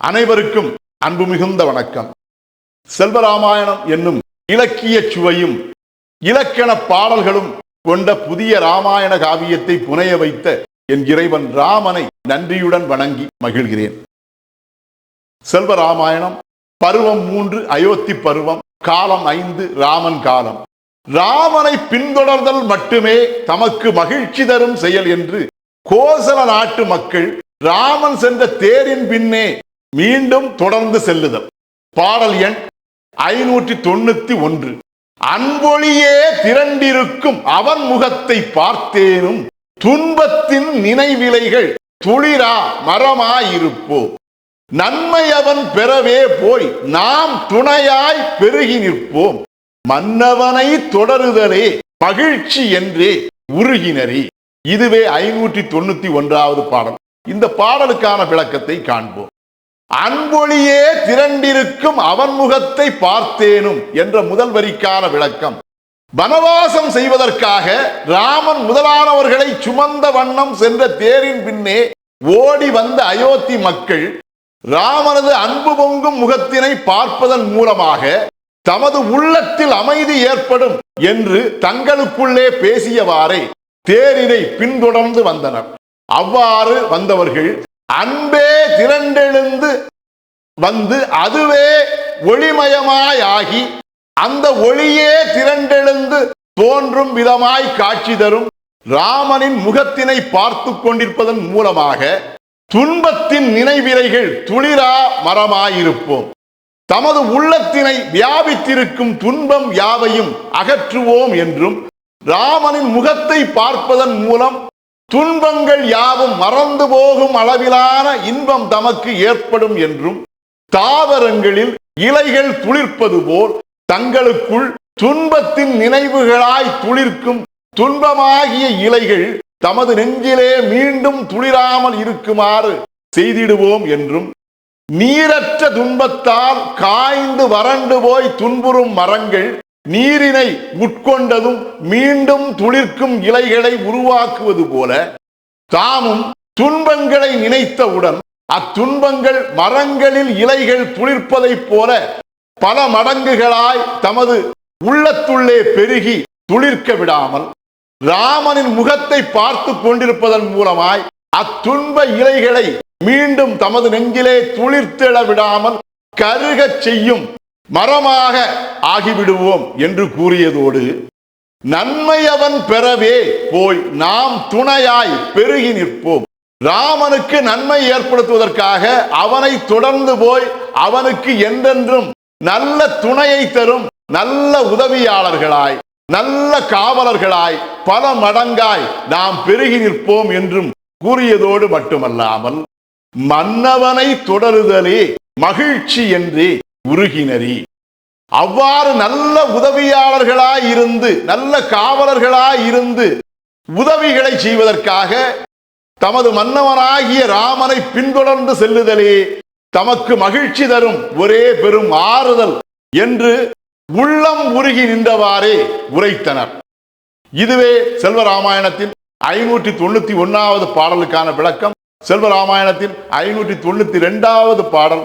அனைவருக்கும் அன்பு மிகுந்த வணக்கம். செல்வராமாயணம் என்னும் இலக்கிய சுவையும் இலக்கண பாடல்களும் கொண்ட புதிய ராமாயண காவியத்தை புனைய வைத்த என் இறைவன் ராமனை நன்றியுடன் வணங்கி மகிழ்கிறேன். செல்வராமாயணம் பருவம் மூன்று அயோத்தி பருவம் காலம் ஐந்து ராமன் காலம். ராமனை பின்தொடர்தல் மட்டுமே தமக்கு மகிழ்ச்சி தரும் செயல் என்று கோசல நாட்டு மக்கள் ராமன் சென்ற தேரின் பின்னே மீண்டும் தொடர்ந்து செல்லுதல். பாடல் எண் ஐநூற்றி தொண்ணூத்தி ஒன்று. அன்பொழியே திரண்டிருக்கும் அவன் முகத்தை பார்த்தேனும் துன்பத்தின் நினைவிலைகள் துளிரா மரமாயிருப்போம் நன்மை அவன் பெறவே போய் நாம் துணையாய் பெருகி நிற்போம். மன்னவனை தொடருதலே மகிழ்ச்சி என்றே உருகினரே. இதுவே ஐநூற்றி தொண்ணூத்தி ஒன்றாவது பாடல். இந்த பாடலுக்கான விளக்கத்தை காண்போம். அன்பொழியே திரண்டிருக்கும் அவன் முகத்தை பார்த்தேனும் என்ற முதல் வரிக்கான விளக்கம். வனவாசம் செய்வதற்காக ராமன் முதலானவர்களை சுமந்த வண்ணம் சென்ற தேரின் பின்னே ஓடி வந்த அயோத்தி மக்கள் ராமனது அன்பு பொங்கும் முகத்தினை பார்ப்பதன் மூலமாக தமது உள்ளத்தில் அமைதி ஏற்படும் என்று தங்களுக்குள்ளே பேசியவாறே தேரினை பின்தொடர்ந்து வந்தனர். அவ்வாறு வந்தவர்கள் அன்பே திரண்டெழுந்து வந்து அதுவே ஒளிமயமாயாகி அந்த ஒளியே திரண்டெழுந்து தோன்றும் விதமாய் காட்சி தரும் ராமனின் முகத்தினை பார்த்து கொண்டிருப்பதன் மூலமாக துன்பத்தின் நினைவிரைகள் துளிரா மரமாயிருப்போம். தமது உள்ளத்தினை வியாபித்திருக்கும் துன்பம் யாவையும் அகற்றுவோம் என்றும் ராமனின் முகத்தை பார்ப்பதன் மூலம் துன்பங்கள் யாவும் மறந்து போகும் அளவிலான இன்பம் தமக்கு ஏற்படும் என்றும் தாவரங்களில் இலைகள் துளிர்ப்பது போல் தங்களுக்குள் துன்பத்தின் நினைவுகளாய் துளிர்க்கும் துன்பமாகிய இலைகள் தமது நெஞ்சிலே மீண்டும் துளிராமல் இருக்குமாறு செய்திடுவோம் என்றும் நீரற்ற துன்பத்தால் காய்ந்து வறண்டு போய் துன்புறும் மரங்கள் நீரினை உட்கொண்டதும் மீண்டும் துளிர்க்கும் இலைகளை உருவாக்குவது போல தாமும் துன்பங்களை நினைத்தவுடன் அத்துன்பங்கள் மரங்களில் இலைகள் துளிர்ப்பதைப் போல பல மடங்குகளாய் தமது உள்ளத்துள்ளே பெருகி துளிர்க்க விடாமல் ராமனின் முகத்தை பார்த்து கொண்டிருப்பதன் மூலமாய் அத்துன்ப இலைகளை மீண்டும் தமது நெஞ்சிலே துளிர்த்தெழ விடாமல் கருகச் செய்யும் மரமாக ஆகிவிடுவோம் என்று கூறியதோடு நன்மை அவன் பெறவே போய் நாம் துணையாய் பெருகி நிற்போம். ராமனுக்கு நன்மை ஏற்படுத்துவதற்காக அவனை தொடர்ந்து போய் அவனுக்கு என்றென்றும் நல்ல துணையை தரும் நல்ல உதவியாளர்களாய் நல்ல காவலர்களாய் பல மடங்காய் நாம் பெருகி நிற்போம் என்றும் கூறியதோடு மட்டுமல்லாமல் மன்னவனை தொடருதலே மகிழ்ச்சி என்றே உருகினரி. அவ்வாறு நல்ல உதவியாளர்களாய் இருந்து நல்ல காவலர்களாய் இருந்து உதவிகளை செய்வதற்காக தமது மன்னவனாகிய ராமனை பின்தொடர்ந்து செல்லுதலே தமக்கு மகிழ்ச்சி தரும் ஒரே பெரும் ஆறுதல் என்று உள்ளம் உருகி நின்றவாறே உரைத்தனர். இதுவே செல்வராமாயணத்தின் ஐநூற்றி தொண்ணூத்தி ஒன்னாவது பாடலுக்கான விளக்கம். செல்வராமாயணத்தின் ஐநூற்றி தொண்ணூத்தி ரெண்டாவது பாடல்